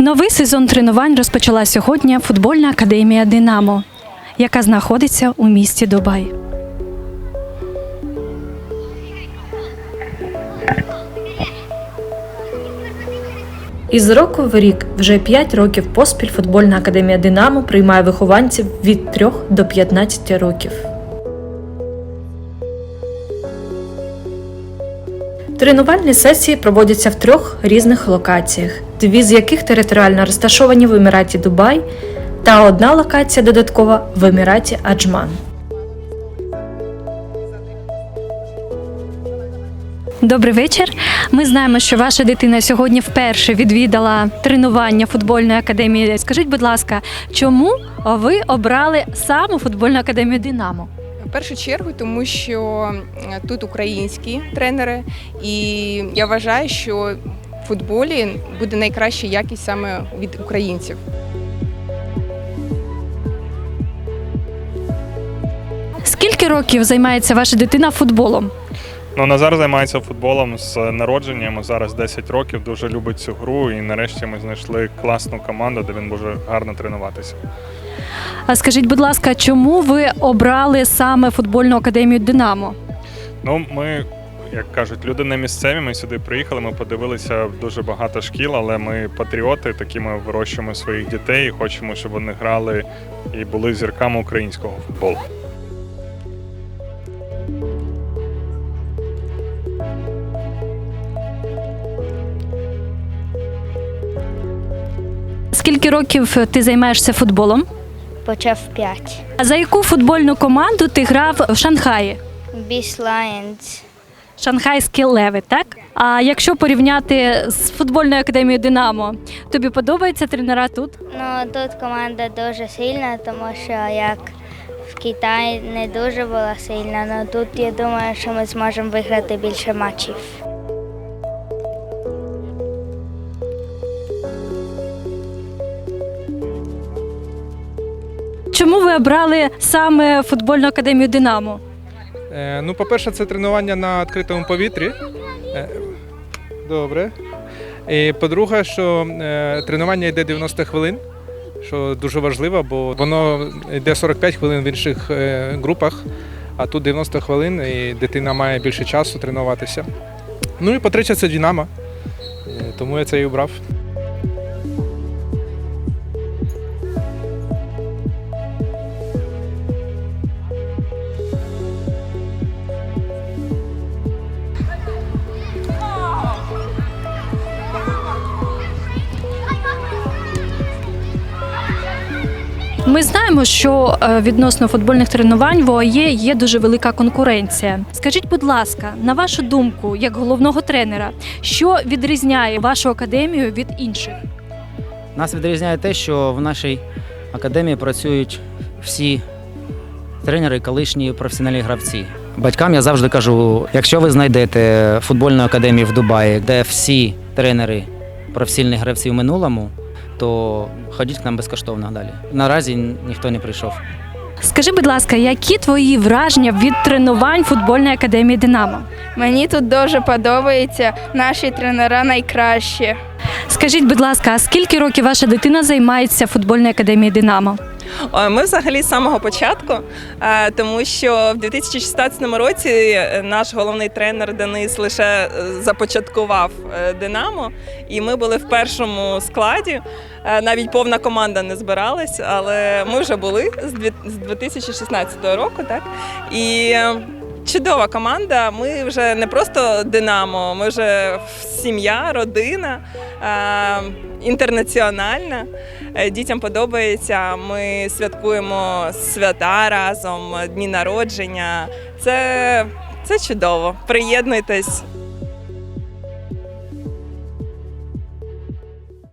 Новий сезон тренувань розпочала сьогодні футбольна академія Динамо, яка знаходиться у місті Дубай. Із року в рік вже 5 років поспіль футбольна академія Динамо приймає вихованців від 3 до 15 років. Тренувальні сесії проводяться в трьох різних локаціях, дві з яких територіально розташовані в Еміраті Дубай, та одна локація додаткова в Еміраті Аджман. Добрий вечір. Ми знаємо, що ваша дитина сьогодні вперше відвідала тренування футбольної академії. Скажіть, будь ласка, чому ви обрали саме футбольну академію Динамо? В першу чергу, тому що е, тут українські тренери, і я вважаю, що в футболі буде найкраща якість саме від українців. Скільки років займається ваша дитина футболом? Ну, Назар займається футболом з народження. Йому зараз 10 років, дуже любить цю гру. І нарешті ми знайшли класну команду, де він може гарно тренуватися. А скажіть, будь ласка, чому ви обрали саме футбольну академію Динамо? Ну, ми, як кажуть, люди не місцеві. Ми сюди приїхали. Ми подивилися дуже багато шкіл, але ми патріоти, такі ми вирощуємо своїх дітей і хочемо, щоб вони грали і були зірками українського футболу. Скільки років ти займаєшся футболом? Почав 5. А за яку футбольну команду ти грав в Шанхаї? Біс Lions. Шанхайські леви, так? А якщо порівняти з футбольною академією Динамо, тобі подобаються тренера тут? Ну тут команда дуже сильна, тому що як в Китаї не дуже була сильна, але тут я думаю, що ми зможемо виграти більше матчів. Ви обрали саме футбольну академію Динамо? Е, Ну, по-перше, це тренування на відкритому повітрі. Е, Добре. І по-друге, що е, тренування йде 90 хвилин, що дуже важливо, бо воно йде 45 хвилин в інших е, групах, а тут 90 хвилин, і дитина має більше часу тренуватися. Ну і по-третє, це Динамо. Е, Тому я це і обрав. Ми знаємо, що е, відносно футбольних тренувань в ОАЄ є дуже велика конкуренція. Скажіть, будь ласка, на вашу думку, як головного тренера, що відрізняє вашу академію від інших? Нас відрізняє те, що в нашій академії працюють всі тренери, колишні професіональні гравці. Батькам я завжди кажу: якщо ви знайдете футбольну академію в Дубаї, де всі тренери професійні гравці в минулому, то ходіть к нам безкоштовно далі. Наразі ніхто не прийшов. Скажи, будь ласка, які твої враження від тренувань футбольної академії Динамо? Мені тут дуже подобається. Наші тренера найкращі. Скажіть, будь ласка, а скільки років ваша дитина займається футбольною академією Динамо? Ой, Ми взагалі з самого початку, е, тому що в 2016 році е, наш головний тренер Денис лише е, започаткував е, Динамо, і ми були в першому складі. Е, Навіть повна команда не збиралась, але ми вже були з 2016 року, так і. Чудова команда. Ми вже не просто Динамо, ми вже сім'я, родина, інтернаціональна. Е, Дітям подобається. Ми святкуємо свята разом, дні народження. Це, це чудово. Приєднуйтесь.